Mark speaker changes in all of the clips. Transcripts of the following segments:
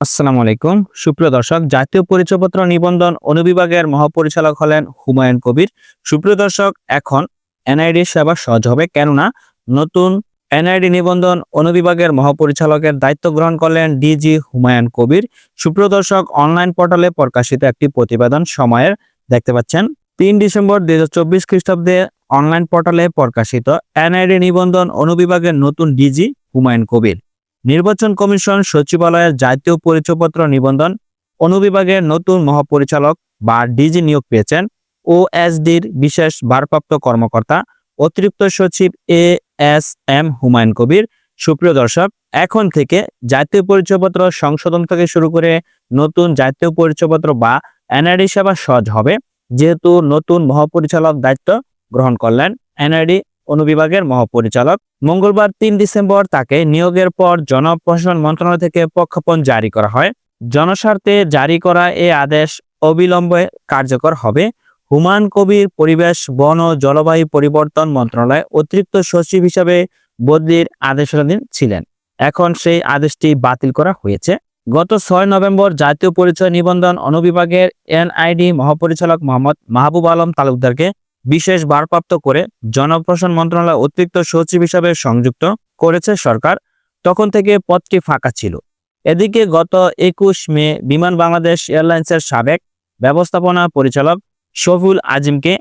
Speaker 1: আসসালামু আলাইকুম। সুপ্রিয় দর্শক, জাতীয় পরিচয়পত্র নিবন্ধন অনুবিভাগের মহাপরিচালক হলেন হুমায়ুন কবির। সুপ্রিয় দর্শক, এখন এনআইডি সেবা সহজ হবে কেননা নতুন এনআইডি নিবন্ধন অনুবিভাগের মহাপরিচালকের দায়িত্ব গ্রহণ করলেন ডিজি হুমায়ুন কবির। সুপ্রিয় দর্শক, অনলাইন পোর্টালে প্রকাশিত একটি প্রতিবেদন সময়ের দেখতে পাচ্ছেন। তিন ডিসেম্বর দুই হাজার চব্বিশ খ্রিস্টাব্দে অনলাইন পোর্টালে প্রকাশিত এনআইডি নিবন্ধন অনুবিভাগের নতুন ডিজি হুমায়ুন কবির। নির্বাচন কমিশন সচিবালয়ের জাতীয় পরিচয়পত্র নিবন্ধন অনুবিভাগের নতুন মহাপরিচালক বা ডিজি নিয়োগ পেয়েছেন ওএসডির বিশেষ ভারপ্রাপ্ত কর্মকর্তা অতিরিক্ত সচিব A S M Humayun Kabir. সুপ্রিয় দর্শক, এখন থেকে জাতীয় পরিচয়পত্র সংশোধন থেকে শুরু করে নতুন জাতীয় পরিচয়পত্র বা এনআইডি সেবা সহজ হবে। যেহেতু নতুন মহাপরিচালক দায়িত্ব গ্রহণ করলেন এনআইডি অনুবিভাগের মহাপরিচালক। মঙ্গলবার তিন ডিসেম্বর তাকে নিয়োগের পর জনপ্রশাসন মন্ত্রণালয় থেকে প্রক্ষেপণ জারি করা হয়। জনস্বার্থে জারি করা এ আদেশ অবিলম্বে কার্যকর হবে। হুমান কবির পরিবেশ, বন ও জলবায়ু পরিবর্তন মন্ত্রণালয় অতিরিক্ত সচিব হিসাবে বদলির আদেশাধীন ছিলেন। এখন সেই আদেশটি বাতিল করা হয়েছে। গত ছয় নভেম্বর জাতীয় পরিচয় নিবন্ধন অনুবিভাগের এনআইডি মহাপরিচালক মোহাম্মদ মাহবুব আলম তালুকদারকে বিশেষ ভারপ্রাপ্ত করে জনপ্রশাসন মন্ত্রণালয় অতিরিক্ত সচিব হিসাবে সংযুক্ত করেছে সরকার। তখন থেকে পদটি ফাঁকা ছিল। এদিকে গত একুশ মে বিমান বাংলাদেশ এয়ারলাইন্সের সাবেক ব্যবস্থাপনা পরিচালক শফিউল আজিমকে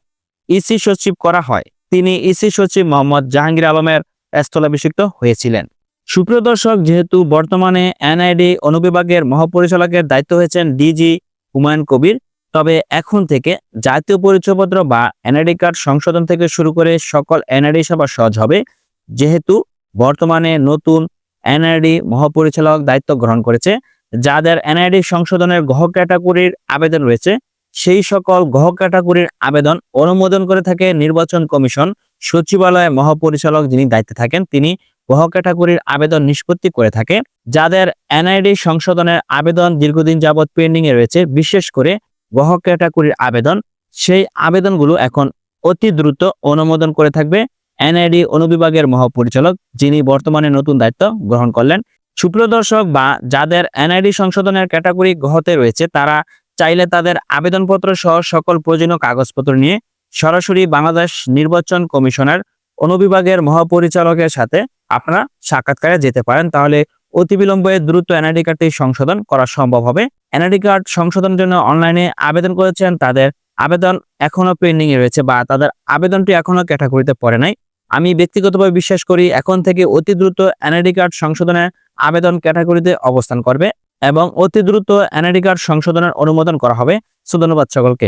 Speaker 1: ইসি সচিব করা হয়। তিনি ইসি সচিব মোহাম্মদ জাহাঙ্গীর আলমের স্থলাভিষিক্ত হয়েছিলেন। সুপ্রিয় দর্শক, যেহেতু বর্তমানে এনআইডি অনুবিভাগের মহাপরিচালকের দায়িত্ব হয়েছেন ডিজি হুমায়ুন কবির তবে এখন থেকে জাতীয় পরিচয়পত্র বা এনআইডি কার্ড সংশোধন থেকে শুরু করে সকল এনআইডি সেবা সহজ হবে, যেহেতু বর্তমানে নতুন এনআইডি মহাপরিচালক দায়িত্ব গ্রহণ করেছে, যাদের এনআইডি সংশোধনের গহ ক্যাটাগরির আবেদন রয়েছে, সেই সকল গহ ক্যাটাগরির আবেদন অনুমোদন করে থাকে নির্বাচন কমিশন, সচিবালয় মহাপরিচালক যিনি দায়িত্বে থাকেন, তিনি গহ ক্যাটাগরির আবেদন নিষ্পত্তি করে থাকে। যাদের এনআইডি সংশোধনের আবেদন দীর্ঘদিন যাবৎ পেন্ডিং এ রয়েছে, বিশেষ করে গহ ক্যাটাগরির আবেদন, সেই আবেদনগুলো এখন অতি দ্রুত অনুমোদন করে থাকবে এনআইডি অনুবিভাগের মহাপরিচালক, যিনি বর্তমানে নতুন দায়িত্ব গ্রহণ করলেন। সুপ্রিয় দর্শক বা যাদের এনআইডি সংশোধনের ক্যাটাগরি গহতে রয়েছে, তারা চাইলে তাদের আবেদনপত্র সহ সকল প্রয়োজনীয় কাগজপত্র নিয়ে সরাসরি বাংলাদেশ নির্বাচন কমিশনের অনুবিভাগের মহাপরিচালকের সাথে আপনারা সাক্ষাৎকারে যেতে পারেন। তাহলে অতি বিলম্বে দ্রুত এনআইডি কার্ডটি সংশোধন করা সম্ভব হবে। এনআইডি কার্ড সংশোধনের জন্য অনলাইনে আবেদন করেছেন। তাদের আবেদন এখনও পেন্ডিং এ রয়েছে বা তাদের আবেদনটি এখনও ক্যাটাগরিতে পড়ে নাই। আমি ব্যক্তিগতভাবে বিশ্বাস করি এখন থেকে অতি দ্রুত এনআইডি কার্ড সংশোধনের আবেদন ক্যাটাগরিতে অবস্থান করবে এবং অতি দ্রুত এনআইডি কার্ড সংশোধনের অনুমোদন করা হবে। সো ধন্যবাদ সকলকে।